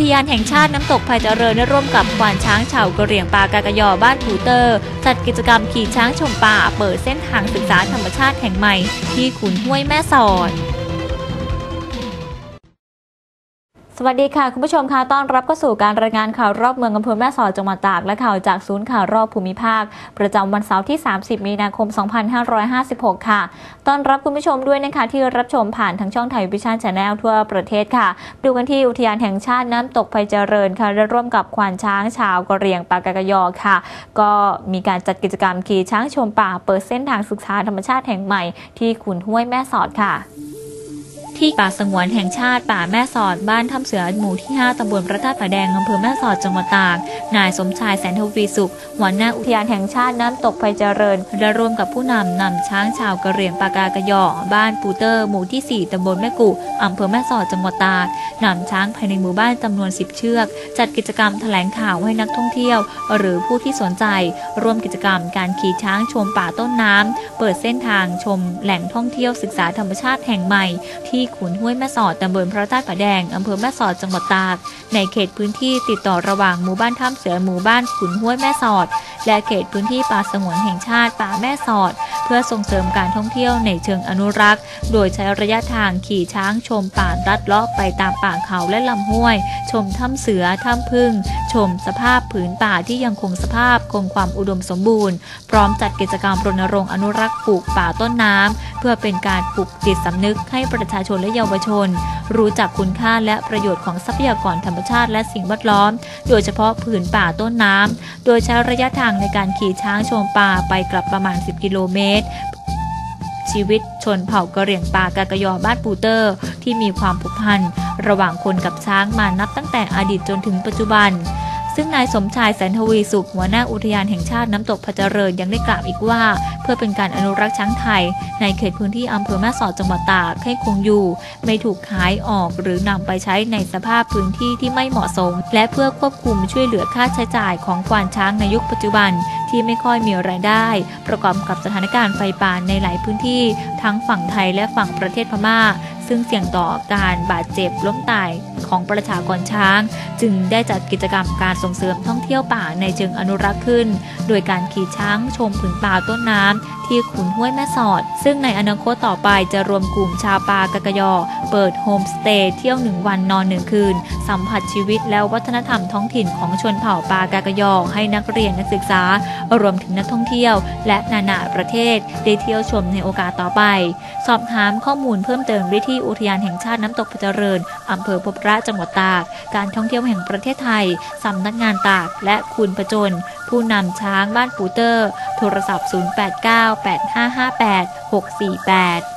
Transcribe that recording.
ทยานแห่งชาติน้ำตกไผ่เจริญร่วมกับควานช้างชาวกะเหรี่ยงปากากยอบ้านผูเตอร์ จัดกิจกรรมขี่ช้างชมป่าเปิดเส้นทางศึกษาธรรมชาติแห่งใหม่ที่ขุนห้วยแม่สอด สวัสดีค่ะ คุณผู้ชมค่ะต้อนรับเข้าสู่การรายงานข่าวรอบเมืองอำเภอแม่สอดจังหวัดตาก และข่าวจากศูนย์ข่าวรอบภูมิภาค ประจำวันเสาร์ที่ 30 มีนาคม 2556 ค่ะ ต้อนรับคุณผู้ชมด้วยนะคะที่รับชมผ่านทางช่องไทยวิชั่นแชนแนลทั่วประเทศค่ะ ดูกันที่อุทยานแห่งชาติน้ำตกไฟเจริญค่ะได้ร่วมกับควานช้างชาวกะเหรี่ยงปากากยอค่ะ ก็มีการจัดกิจกรรมขี่ช้างชมป่า เปิดเส้นทางศึกษาธรรมชาติแห่งใหม่ที่ขุนห้วยแม่สอดค่ะ ที่ป่าสงวนแห่งชาติป่าแม่สอดบ้านถ้ำเสือหมู่ที่ 5ตำบลพระธาตุผาแดงอำเภอแม่สอดจังหวัดตาก นายสมชายแสนทวีสุขหัวหน้าอุทยานแห่งชาติน้ำตกไฟเจริญและร่วมกับผู้นำนำช้างชาวกะเหรี่ยงปากากระยอบ้านปูเตอร์ หมู่ที่ 4ตำบลแม่กุอำเภอแม่สอดจังหวัดตากนำช้างภายในหมู่บ้านจำนวน 10 เชือก จัดกิจกรรมแถลงข่าวให้นักท่องเที่ยว หรือผู้ที่สนใจ ร่วมกิจกรรมการขี่ช้างชมป่าต้นน้ำเปิดเส้นทางชมแหล่งท่องเที่ยวศึกษาธรรมชาติแห่งใหม่ที่ขุนห้วยแม่สอดตำบลพระธาตุผาแดงอำเภอแม่สอดจังหวัดตาก ในเขตพื้นที่ติดต่อระหว่างหมู่บ้านถ้ำเสือหมู่บ้านขุนห้วยแม่สอด และเขตพื้นที่ป่าสงวนแห่งชาติป่าแม่สอด เพื่อส่งเสริมการท่องเที่ยวในเชิงอนุรักษ์ โดยใช้ระยะทางขี่ช้างชมป่าลัดเลาะไปตามป่าเขาและลำห้วย ชมถ้ำเสือถ้ำพึ่ง ชมสภาพผืนป่าที่ยังคงสภาพคงความอุดมสมบูรณ์ พร้อมจัดกิจกรรมรณรงค์อนุรักษ์ปลูกป่าต้นน้ำเพื่อเป็นการปลุกจิตสำนึกให้ประชาชนและเยาวชน รู้จักคุณค่าและประโยชน์ของทรัพยากรธรรมชาติและสิ่งแวดล้อม โดยเฉพาะผืนป่าต้นน้ำโดยใช้ระยะทางในการขี่ช้างชมป่าไปกลับประมาณ 10 กิโลเมตรชีวิตชนเผ่ากะเหรี่ยงป่ากากยอบ้านปูเตอร์ ที่มีความผูกพันระหว่างคนกับช้างมานับตั้งแต่อดีตจนถึงปัจจุบัน ซึ่งนายสมชายแสนทวีสุขหัวหน้าอุทยานแห่งชาติน้ำตกพะเจริญยังได้กล่าวอีกว่า เพื่อเป็นการอนุรักษ์ช้างไทย ในเขตพื้นที่อำเภอแม่สอดจังหวัดตากให้คงอยู่ ไม่ถูกขายออกหรือนำไปใช้ในสภาพพื้นที่ที่ไม่เหมาะสม และเพื่อควบคุมช่วยเหลือค่าใช้จ่ายของควานช้างในยุคปัจจุบันที่ไม่ค่อยมีรายได้ ประกอบกับสถานการณ์ไฟป่าในหลายพื้นที่ ทั้งฝั่งไทยและฝั่งประเทศพม่า ซึ่งเสี่ยงต่อการบาดเจ็บล้มตาย ของประชากรช้าง จึงได้จัดกิจกรรมการส่งเสริมท่องเที่ยวป่าในเชิงอนุรักษ์ขึ้น โดยการขี่ช้างชมผืนป่าต้นน้ำที่ขุนห้วยแม่สอด ซึ่งในอนาคตต่อไปจะรวมกลุ่มชาวป่ากะกยอเปิดโฮมสเตย์เที่ยวหนึ่งวันนอนหนึ่งคืน สัมผัสชีวิตและวัฒนธรรมท้องถิ่นของชนเผ่าปากากยอให้นักเรียนนักศึกษารวมถึงนักท่องเที่ยว และนานาประเทศได้เที่ยวชมในโอกาสต่อไป สอบถามข้อมูลเพิ่มเติมได้ที่อุทยานแห่งชาติน้ำตกพเจริญอำเภอพบพระจังหวัดตาก การท่องเที่ยวแห่งประเทศไทยสำนักงานตากและคุณประจน ผู้นำช้างบ้านปูเตอร์ โทรศัพท์ 089 8558 648